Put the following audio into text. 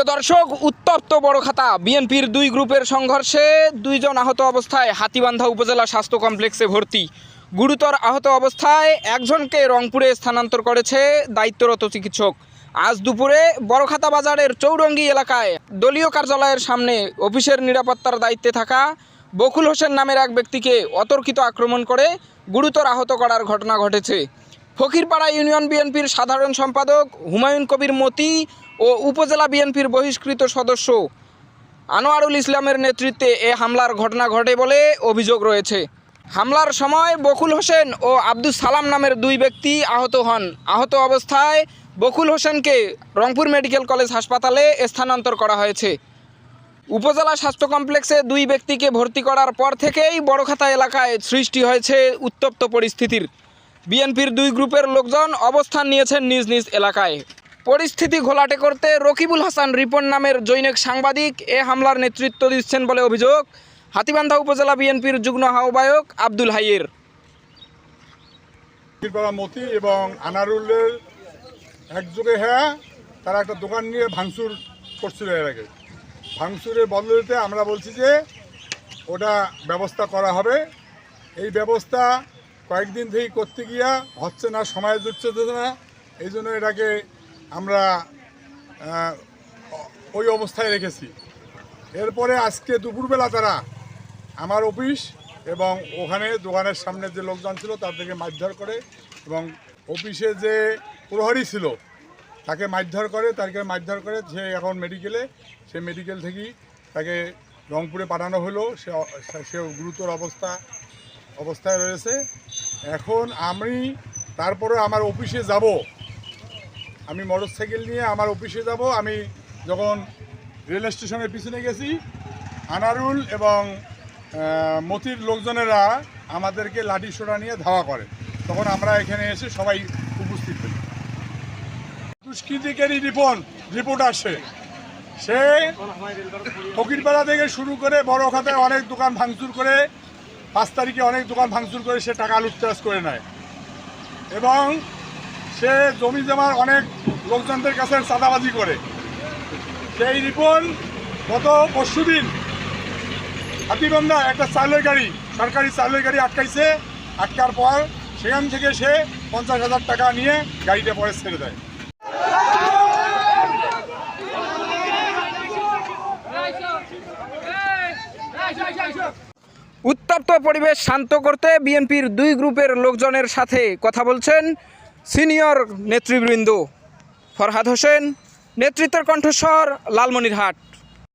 প্রিয় দর্শক, উত্তপ্ত বড় খাতা। বিএনপির দুই গ্রুপের সংঘর্ষে দুইজন আহত অবস্থায় হাতিবান্ধা উপজেলা স্বাস্থ্য কমপ্লেক্সে ভর্তি। গুরুতর আহত অবস্থায় একজনকে রংপুরে স্থানান্তর করেছে দায়িত্বরত চিকিৎসক। আজ দুপুরে বড়খাতা বাজারের চৌরঙ্গি এলাকায় দলীয় কার্যালয়ের সামনে অফিসের নিরাপত্তার দায়িত্বে থাকা বকুল হোসেন নামের এক ব্যক্তিকে অতর্কিত আক্রমণ করে গুরুতর আহত করার ঘটনা ঘটেছে। ফকিরপাড়া ইউনিয়ন বিএনপির সাধারণ সম্পাদক হুমায়ুন কবির মতি ও উপজেলা বিএনপির বহিষ্কৃত সদস্য আনোয়ারুল ইসলামের নেতৃত্বে এ হামলার ঘটনা ঘটে বলে অভিযোগ রয়েছে। হামলার সময় বকুল হোসেন ও আব্দুল সালাম নামের দুই ব্যক্তি আহত হন। আহত অবস্থায় বকুল হোসেনকে রংপুর মেডিকেল কলেজ হাসপাতালে স্থানান্তর করা হয়েছে। উপজেলা স্বাস্থ্য কমপ্লেক্সে দুই ব্যক্তিকে ভর্তি করার পর থেকেই বড়খাতা এলাকায় সৃষ্টি হয়েছে উত্তপ্ত পরিস্থিতির। বিএনপির দুই গ্রুপের লোকজন অবস্থান নিয়েছেন নিজ নিজ এলাকায়। পরিস্থিতি ঘোলাটে করতে রকিবুল হাসান রিপন নামের জৈনিক সাংবাদিক এ হামলার নেতৃত্ব দিচ্ছেন বলে অভিযোগ। হাতিবান্ধা উপজেলা বিএনপির যুগ্ম আহ্বায়ক আব্দুল হাইয়ের। মতি এবং আনারুলের একযোগে হ্যাঁ তারা একটা দোকান নিয়ে ভাঙচুর করছিল এর আগে। ভাঙচুরের বদলতে আমরা বলছি যে ওটা ব্যবস্থা করা হবে। এই ব্যবস্থা কয়েকদিন থেকেই করতে গিয়া হচ্ছে না, সময় জুটছে না, এই জন্য এটাকে আমরা ওই অবস্থায় রেখেছি। এরপরে আজকে দুপুরবেলা তারা আমার অফিস এবং ওখানে দোকানের সামনে যে লোকজন ছিল তাদেরকে মারধর করে এবং অফিসে যে প্রহরী ছিল তাকে মারধর করে, তাকে মারধর করে সে এখন মেডিকেলে সে মেডিকেল থেকেই তাকে রংপুরে পাঠানো হলো। সে সে গুরুতর অবস্থা, অবস্থায় রয়েছে। এখন আমি তারপরে আমার অফিসে যাব। আমি মোটর সাইকেল নিয়ে আমার অফিসে যাব। আমি যখন রেল স্টেশনের পিছনে গেছি, আনারুল এবং মতির লোকজনেরা আমাদেরকে লাঠি সোটা নিয়ে ধাওয়া করে। তখন আমরা এখানে এসে সবাই উপস্থিত হই। দুষ্কৃতিকারী রিপোর্ট রিপোর্ট আসে সে ফকিরপাড়া থেকে শুরু করে বড় খাতায় অনেক দোকান ভাঙচুর করে পাঁচ তারিখে অনেক দোকান ভাঙচুর করে সে টাকা লুটতারাজ করে নেয়। এবং সে জমি জমার অনেক লোকজনদের কাছে চাঁদাবাজি করে। সেই রিপন গত পরশু দিন হাতিবন্ধা একটা চালের গাড়ি, সরকারি চালের গাড়ি আটকাইছে। আটকার পর সেখান থেকে সে পঞ্চাশ হাজার টাকা নিয়ে গাড়িটা পরে ছেড়ে দেয়। উত্তপ্ত পরিবেশ শান্ত করতে বিএনপির দুই গ্রুপের লোকজনের সাথে কথা বলছেন সিনিয়র নেতৃবৃন্দ। ফরহাদ হোসেন, নেতৃত্বের কণ্ঠস্বর, লালমনিরহাট।